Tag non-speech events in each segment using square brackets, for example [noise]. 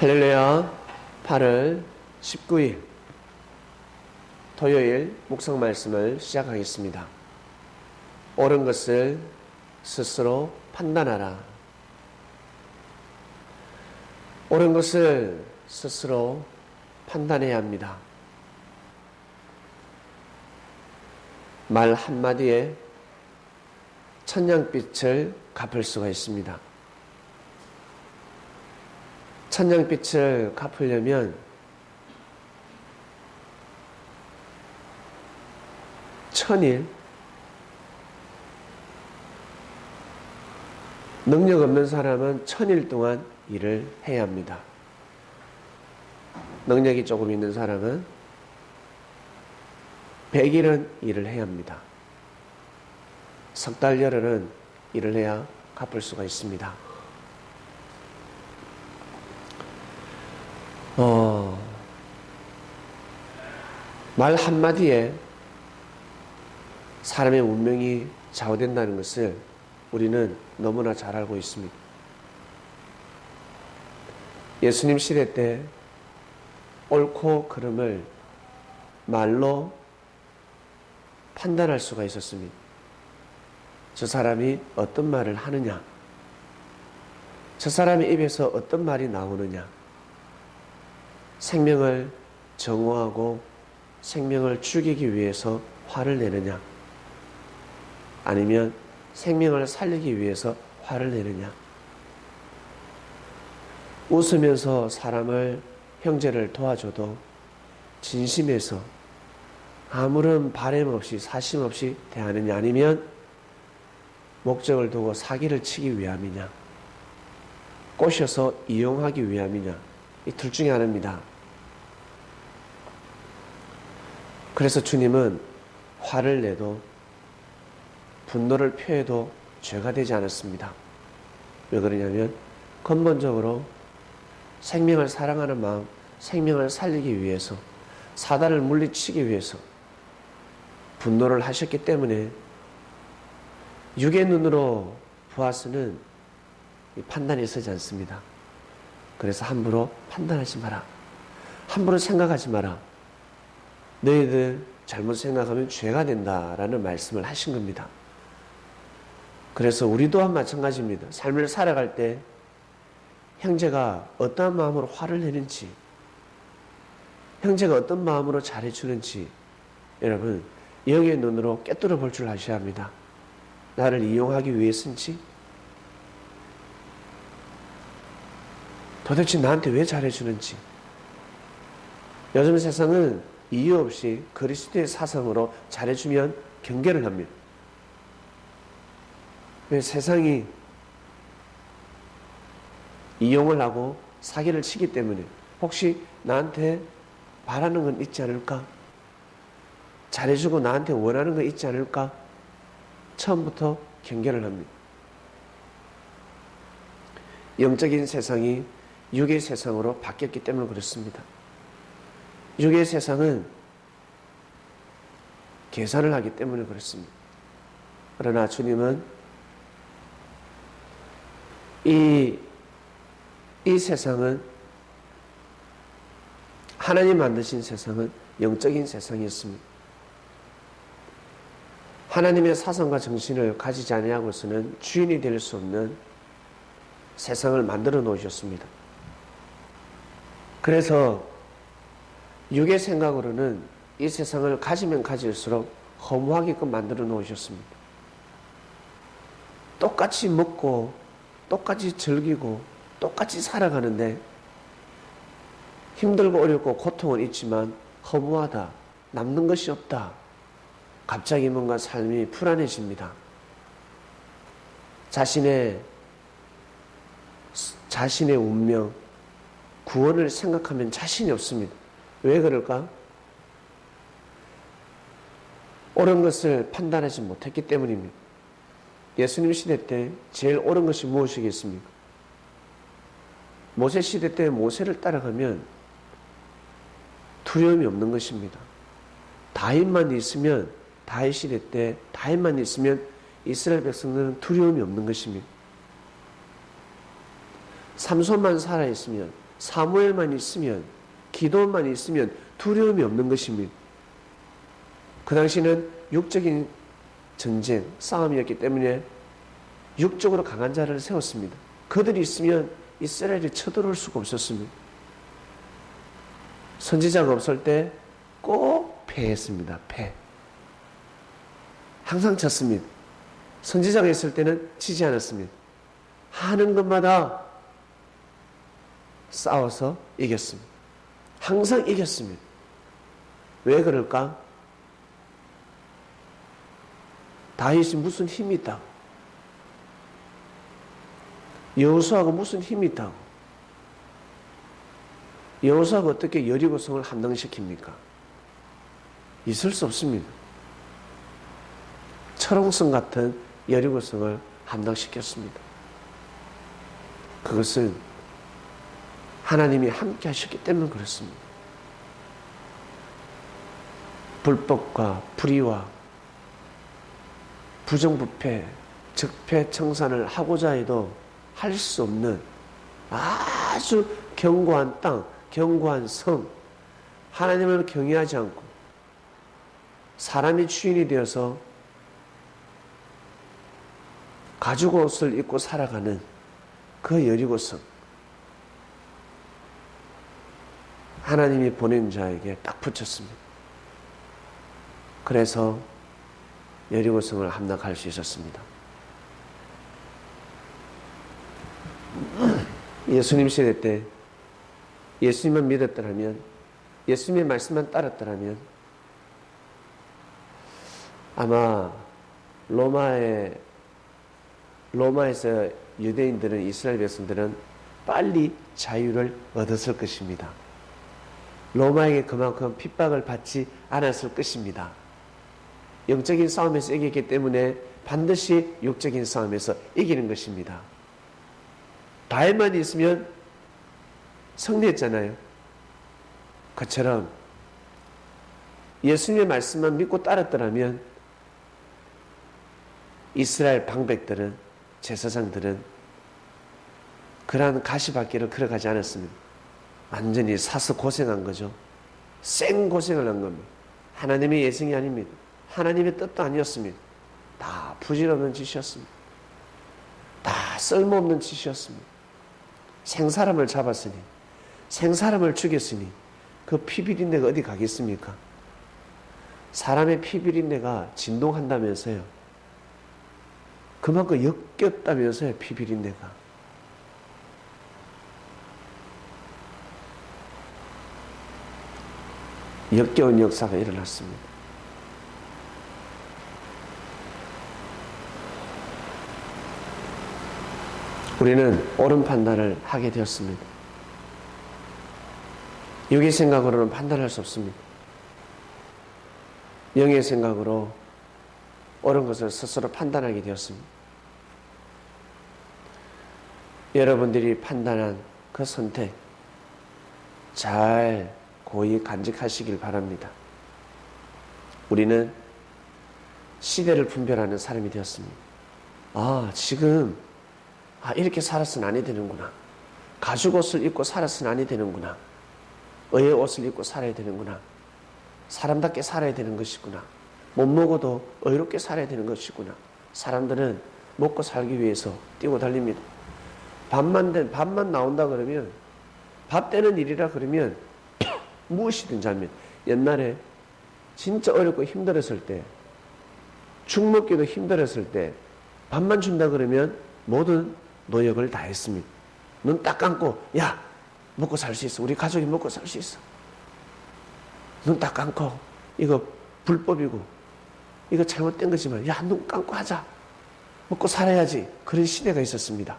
할렐루야 8월 19일 토요일 묵상 말씀을 시작하겠습니다. 옳은 것을 스스로 판단하라. 옳은 것을 스스로 판단해야 합니다. 말 한마디에 천냥빛을 갚을 수가 있습니다. 천냥빛을 갚으려면 천일 능력 없는 사람은 천일 동안 일을 해야 합니다. 능력이 조금 있는 사람은 백일은 일을 해야 합니다. 석 달 열흘은 일을 해야 갚을 수가 있습니다. 말 한마디에 사람의 운명이 좌우된다는 것을 우리는 너무나 잘 알고 있습니다. 예수님 시대 때 옳고 그름을 말로 판단할 수가 있었습니다. 저 사람이 어떤 말을 하느냐, 저 사람의 입에서 어떤 말이 나오느냐, 생명을 정오하고 생명을 죽이기 위해서 화를 내느냐, 아니면 생명을 살리기 위해서 화를 내느냐. 웃으면서 사람을, 형제를 도와줘도 진심에서 아무런 바램 없이 사심 없이 대하느냐, 아니면 목적을 두고 사기를 치기 위함이냐, 꼬셔서 이용하기 위함이냐, 이 둘 중에 하나입니다. 그래서 주님은 화를 내도 분노를 표해도 죄가 되지 않았습니다. 왜 그러냐면 근본적으로 생명을 사랑하는 마음, 생명을 살리기 위해서 사단을 물리치기 위해서 분노를 하셨기 때문에 육의 눈으로 보아서는 판단이 서지 않습니다. 그래서 함부로 판단하지 마라. 함부로 생각하지 마라. 너희들 잘못 생각하면 죄가 된다라는 말씀을 하신 겁니다. 그래서 우리 또한 마찬가지입니다. 삶을 살아갈 때 형제가 어떠한 마음으로 화를 내는지, 형제가 어떤 마음으로 잘해주는지, 여러분, 영의 눈으로 깨뚫어 볼줄 아셔야 합니다. 나를 이용하기 위해서인지, 도대체 나한테 왜 잘해주는지. 요즘 세상은 이유 없이 그리스도의 사상으로 잘해주면 경계를 합니다. 왜 세상이 이용을 하고 사기를 치기 때문에 혹시 나한테 바라는 건 있지 않을까? 잘해주고 나한테 원하는 건 있지 않을까? 처음부터 경계를 합니다. 영적인 세상이 육의 세상으로 바뀌었기 때문에 그렇습니다. 육의 세상은 계산을 하기 때문에 그렇습니다. 그러나 주님은 이, 이 세상은 하나님 만드신 세상은 영적인 세상이었습니다. 하나님의 사상과 정신을 가지지 아니하고서는 주인이 될 수 없는 세상을 만들어 놓으셨습니다. 그래서 육의 생각으로는 이 세상을 가지면 가질수록 허무하게끔 만들어 놓으셨습니다. 똑같이 먹고 똑같이 즐기고 똑같이 살아가는데 힘들고 어렵고 고통은 있지만 허무하다. 남는 것이 없다. 갑자기 뭔가 삶이 불안해집니다. 자신의 자신의 운명, 구원을 생각하면 자신이 없습니다. 왜 그럴까? 옳은 것을 판단하지 못했기 때문입니다. 예수님 시대 때 제일 옳은 것이 무엇이겠습니까? 모세 시대 때 모세를 따라가면 두려움이 없는 것입니다. 다윗만 있으면 다윗 시대 때 다윗만 있으면 이스라엘 백성들은 두려움이 없는 것입니다. 삼손만 살아 있으면 사무엘만 있으면 기도만 있으면 두려움이 없는 것입니다. 그 당시는 육적인 전쟁, 싸움이었기 때문에 육적으로 강한 자를 세웠습니다. 그들이 있으면 이스라엘이 쳐들어올 수가 없었습니다. 선지자가 없을 때 꼭 패했습니다. 패. 항상 졌습니다. 선지자가 있을 때는 지지 않았습니다. 하는 것마다 싸워서 이겼습니다. 항상 이겼습니다. 왜 그럴까? 다윗이 무슨 힘이 있다고? 여호수아가 무슨 힘이 있다고? 여호수아가 어떻게 여리고성을 함당시킵니까? 있을 수 없습니다. 철옹성 같은 여리고성을 함당시켰습니다. 그것은 하나님이 함께 하셨기 때문에 그렇습니다. 불법과 불의와 부정부패, 적폐청산을 하고자 해도 할 수 없는 아주 견고한 땅, 견고한 성, 하나님을 경외하지 않고 사람이 주인이 되어서 가죽 옷을 입고 살아가는 그 여리고성. 하나님이 보낸 자에게 딱 붙였습니다. 그래서 여리고성을 함락할 수 있었습니다. [clears throat] 예수님 시대 때 예수님만 믿었더라면 예수님의 말씀만 따랐더라면 아마 로마의 로마에서 유대인들은 이스라엘 백성들은 빨리 자유를 얻었을 것입니다. 로마에게 그만큼 핍박을 받지 않았을 것입니다. 영적인 싸움에서 이겼기 때문에 반드시 육적인 싸움에서 이기는 것입니다. 다윗만 있으면 승리했잖아요. 그처럼 예수님의 말씀만 믿고 따랐더라면 이스라엘 방백들은 제사장들은 그러한 가시밭길을 걸어가지 않았습니다. 완전히 사서 고생한 거죠. 생 고생을 한 겁니다. 하나님의 예정이 아닙니다. 하나님의 뜻도 아니었습니다. 다 부질없는 짓이었습니다. 다 쓸모없는 짓이었습니다. 생사람을 잡았으니, 생사람을 죽였으니, 그 피비린내가 어디 가겠습니까? 사람의 피비린내가 진동한다면서요. 그만큼 역겹다면서요, 피비린내가. 역겨운 역사가 일어났습니다. 우리는 옳은 판단을 하게 되었습니다. 육의 생각으로는 판단할 수 없습니다. 영의 생각으로 옳은 것을 스스로 판단하게 되었습니다. 여러분들이 판단한 그 선택 잘 고이 간직하시길 바랍니다. 우리는 시대를 분별하는 사람이 되었습니다. 아, 지금 아, 이렇게 살았으면 아니 되는구나. 가죽 옷을 입고 살았으면 아니 되는구나. 의의 옷을 입고 살아야 되는구나. 사람답게 살아야 되는 것이구나. 못 먹어도 의롭게 살아야 되는 것이구나. 사람들은 먹고 살기 위해서 뛰고 달립니다. 밥만 된, 밥만 나온다 그러면, 밥 되는 일이라 그러면, 무엇이든지 합니다. 옛날에 진짜 어렵고 힘들었을 때, 죽 먹기도 힘들었을 때, 밥만 준다 그러면 모든 노력을 다 했습니다. 눈 딱 감고, 야, 먹고 살 수 있어. 우리 가족이 먹고 살 수 있어. 눈 딱 감고, 이거 불법이고, 이거 잘못된 거지만, 야, 눈 감고 하자. 먹고 살아야지. 그런 시대가 있었습니다.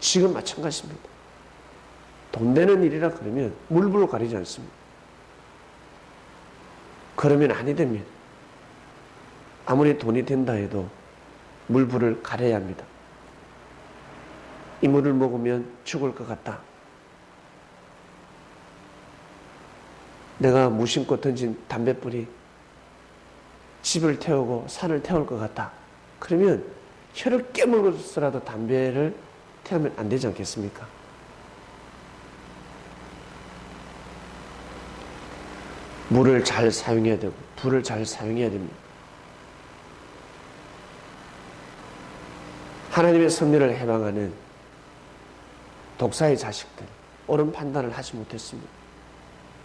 지금 마찬가지입니다. 돈 되는 일이라 그러면 물불로 가리지 않습니다. 그러면 아니 됩니다. 아무리 돈이 된다 해도 물불을 가려야 합니다. 이 물을 먹으면 죽을 것 같다. 내가 무심코 던진 담뱃불이 집을 태우고 산을 태울 것 같다. 그러면 혀를 깨물고서라도 담배를 태우면 안 되지 않겠습니까? 물을 잘 사용해야 되고 불을 잘 사용해야 됩니다. 하나님의 섭리를 해방하는 독사의 자식들 옳은 판단을 하지 못했습니다.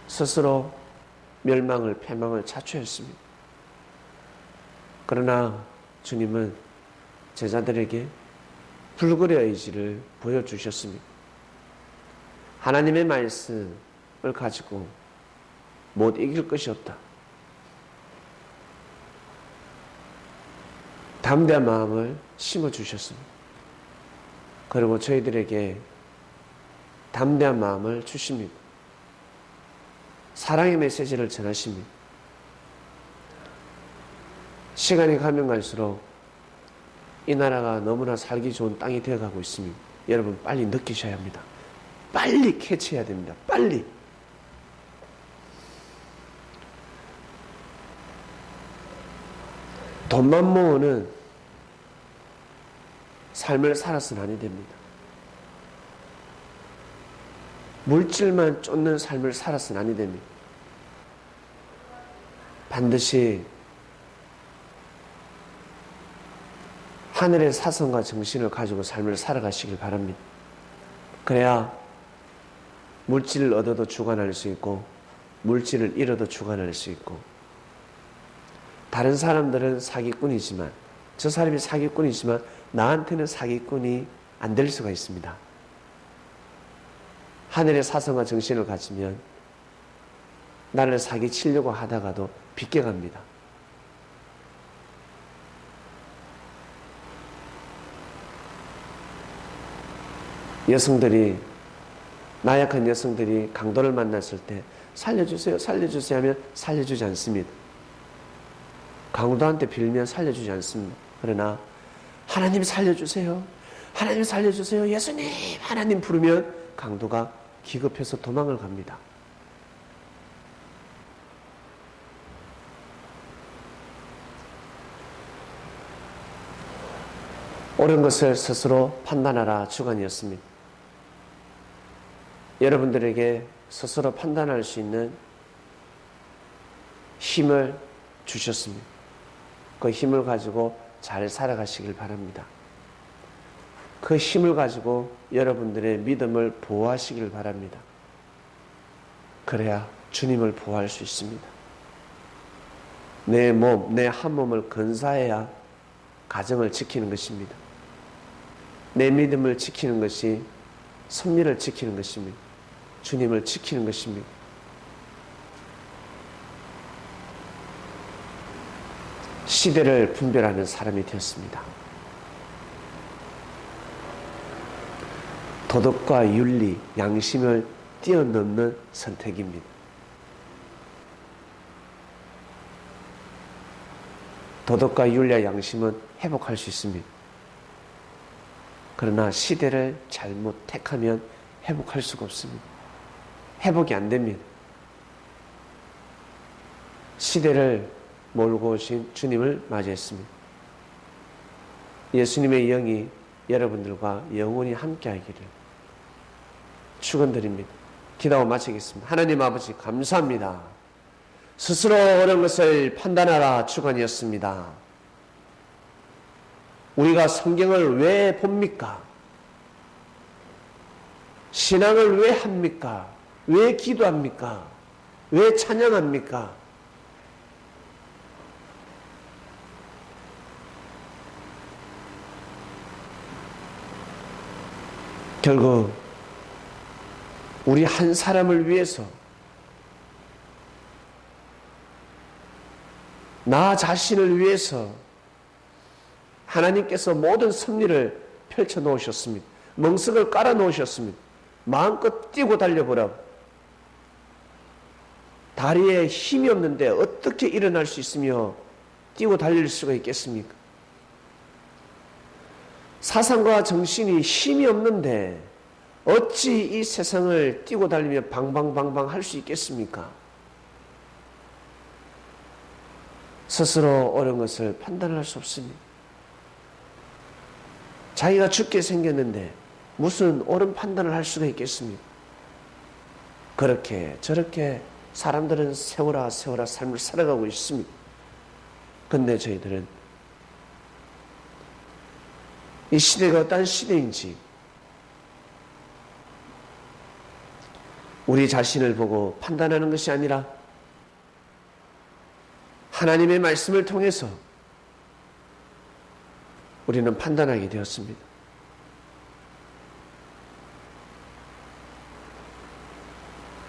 스스로 멸망을 패망을 자초했습니다. 그러나 주님은 제자들에게 불굴의 의지를 보여주셨습니다. 하나님의 말씀을 가지고 못 이길 것이 없다. 담대한 마음을 심어 주셨습니다. 그리고 저희들에게 담대한 마음을 주십니다. 사랑의 메시지를 전하십니다. 시간이 가면 갈수록 이 나라가 너무나 살기 좋은 땅이 되어가고 있습니다. 여러분 빨리 느끼셔야 합니다. 빨리 캐치해야 됩니다. 빨리. 돈만 모으는 삶을 살아서는 아니 됩니다. 물질만 쫓는 삶을 살아서는 아니 됩니다. 반드시 하늘의 사성과 정신을 가지고 삶을 살아가시길 바랍니다. 그래야 물질을 얻어도 주관할 수 있고 물질을 잃어도 주관할 수 있고 다른 사람들은 사기꾼이지만 저 사람이 사기꾼이지만 나한테는 사기꾼이 안 될 수가 있습니다. 하늘의 사성과 정신을 가지면 나를 사기치려고 하다가도 빗겨갑니다. 여성들이 나약한 여성들이 강도를 만났을 때 살려주세요, 살려주세요 하면 살려주지 않습니다. 강도한테 빌면 살려주지 않습니다. 그러나 하나님 살려주세요, 하나님 살려주세요, 예수님 하나님 부르면 강도가 기급해서 도망을 갑니다. 옳은 것을 스스로 판단하라 주관이었습니다. 여러분들에게 스스로 판단할 수 있는 힘을 주셨습니다. 그 힘을 가지고 잘 살아가시길 바랍니다. 그 힘을 가지고 여러분들의 믿음을 보호하시길 바랍니다. 그래야 주님을 보호할 수 있습니다. 내 몸, 내 한 몸을 건사해야 가정을 지키는 것입니다. 내 믿음을 지키는 것이 선미를 지키는 것입니다. 주님을 지키는 것입니다. 시대를 분별하는 사람이 되었습니다. 도덕과 윤리, 양심을 뛰어넘는 선택입니다. 도덕과 윤리와 양심은 회복할 수 있습니다. 그러나 시대를 잘못 택하면 회복할 수가 없습니다. 회복이 안 됩니다. 시대를 몰고 오신 주님을 맞이했습니다. 예수님의 영이 여러분들과 영원히 함께 하기를 축원드립니다. 기도하고 마치겠습니다. 하나님 아버지 감사합니다. 스스로 옳은 것을 판단하라 축원이었습니다. 우리가 성경을 왜 봅니까? 신앙을 왜 합니까? 왜 기도합니까? 왜 찬양합니까? 결국 우리 한 사람을 위해서 나 자신을 위해서 하나님께서 모든 섭리를 펼쳐 놓으셨습니다. 멍석을 깔아 놓으셨습니다. 마음껏 뛰고 달려보라. 다리에 힘이 없는데 어떻게 일어날 수 있으며 뛰고 달릴 수가 있겠습니까? 사상과 정신이 힘이 없는데 어찌 이 세상을 뛰고 달리며 방방방방 할 수 있겠습니까? 스스로 옳은 것을 판단할 수 없습니다. 자기가 죽게 생겼는데 무슨 옳은 판단을 할 수가 있겠습니까? 그렇게 저렇게 사람들은 세월아 세월아 삶을 살아가고 있습니다. 근데 저희들은 이 시대가 어떤 시대인지 우리 자신을 보고 판단하는 것이 아니라 하나님의 말씀을 통해서 우리는 판단하게 되었습니다.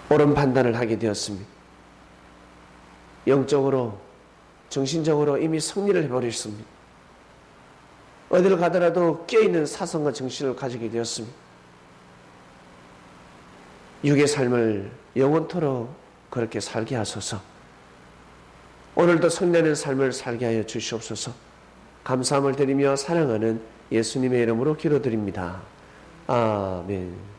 옳은 판단을 하게 되었습니다. 영적으로, 정신적으로 이미 승리를 해버렸습니다. 어디를 가더라도 깨어있는 사성과 정신을 가지게 되었습니다. 육의 삶을 영원토록 그렇게 살게 하소서. 오늘도 성령의 삶을 살게 하여 주시옵소서. 감사함을 드리며 사랑하는 예수님의 이름으로 기도드립니다. 아멘.